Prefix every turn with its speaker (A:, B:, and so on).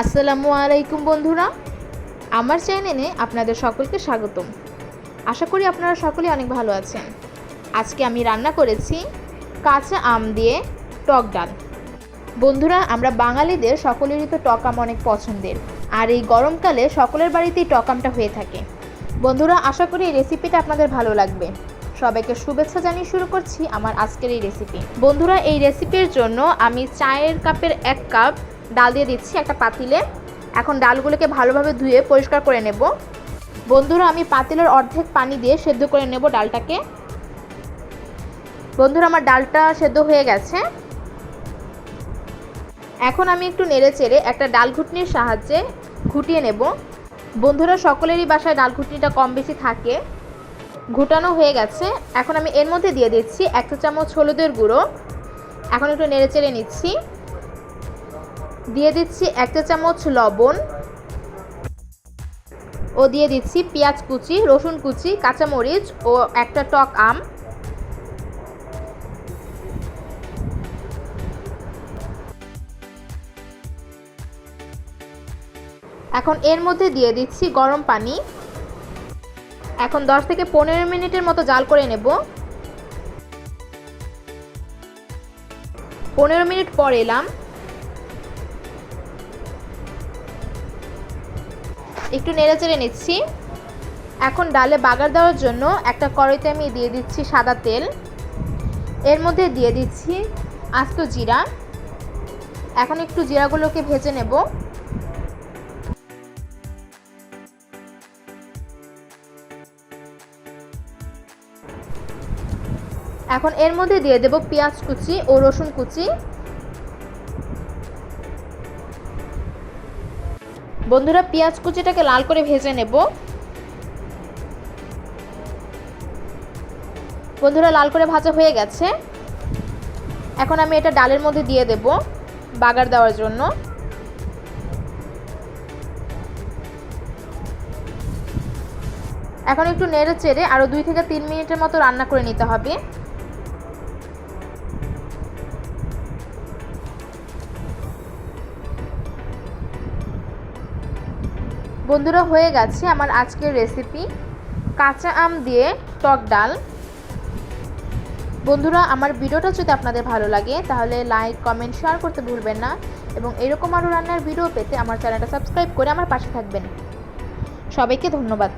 A: আসসালামু আলাইকুম বন্ধুরা। আমার চ্যানেলে আপনাদের সকলকে স্বাগতম। আশা করি আপনারা সকলে অনেক ভালো আছেন। আজকে আমি রান্না করেছি কাঁচা আম দিয়ে টক ডাল। বন্ধুরা, আমরা বাঙালিদের সকলেরই তো টক আম অনেক পছন্দের। আর এই গরমকালে সকলের বাড়িতেই টক আমটা হয়ে থাকে। বন্ধুরা, আশা করি এই রেসিপিটা আপনাদের ভালো লাগবে। সবাইকে শুভেচ্ছা জানিয়ে শুরু করছি আমার আজকের এই রেসিপি। বন্ধুরা, এই রেসিপির জন্য আমি চায়ের কাপের এক কাপ ডাল দিয়ে দিচ্ছি একটা পাতিলে। এখন ডালগুলোকে ভালোভাবে ধুয়ে পরিষ্কার করে নেব। বন্ধুরা, আমি পাতিলের অর্ধেক পানি দিয়ে সেদ্ধ করে নেব ডালটাকে। বন্ধুরা, আমার ডালটা সেদ্ধ হয়ে গেছে। এখন আমি একটু নেড়ে চেড়ে একটা ডাল ঘুটনির সাহায্যে ঘুটিয়ে নেব। বন্ধুরা, সকলেরই বাসায় ডাল ঘুটনিটা কম বেশি থাকে। ঘুটানো হয়ে গেছে। এখন আমি এর মধ্যে দিয়ে দিচ্ছি এক চামচ হলুদের গুঁড়ো। এখন একটু নেড়ে চেড়ে নিচ্ছি। দিয়ে দিচ্ছি এক চা চামচ লবণ ও দিয়ে দিচ্ছি পেঁয়াজ কুচি, রসুন কুচি, কাঁচামরিচ ও একটা টক আম। এখন এর মধ্যে দিয়ে দিচ্ছি গরম পানি। এখন 10 থেকে পনেরো মিনিটের মতো জাল করে নেব। পনেরো মিনিট পর এলাম। একটু নেড়ে চেড়ে নিচ্ছি। এখন ডালে বাগার দেওয়ার জন্য একটা কড়াইতে আমি দিয়ে দিচ্ছি সাদা তেল। এর মধ্যে দিয়ে দিচ্ছি আস্ত জিরা। এখন একটু জিরাগুলোকে ভেজে নেব। এখন এর মধ্যে দিয়ে দেব পেঁয়াজ কুচি ও রসুন কুচি। বন্ধুরা, পেঁয়াজ কুচিটাকে লাল করে ভেজে নেব। বন্ধুরা, লাল করে ভাজা হয়ে গেছে। এখন আমি এটা ডালের মধ্যে দিয়ে দেব বাগার দেওয়ার জন্য। এখন একটু নেড়ে চেড়ে আরও দুই থেকে তিন মিনিটের মতো রান্না করে নিতে হবে। বন্ধুরা, হয়ে গেছে আমার আজকের রেসিপি কাঁচা আম দিয়ে টক ডাল। বন্ধুরা, আমার ভিডিওটা যদি আপনাদের ভালো লাগে, তাহলে লাইক কমেন্ট শেয়ার করতে ভুলবেন না। এবং এরকম আরও রান্নার ভিডিও পেতে আমার চ্যানেলটা সাবস্ক্রাইব করে আমার পাশে থাকবেন। সবাইকে ধন্যবাদ।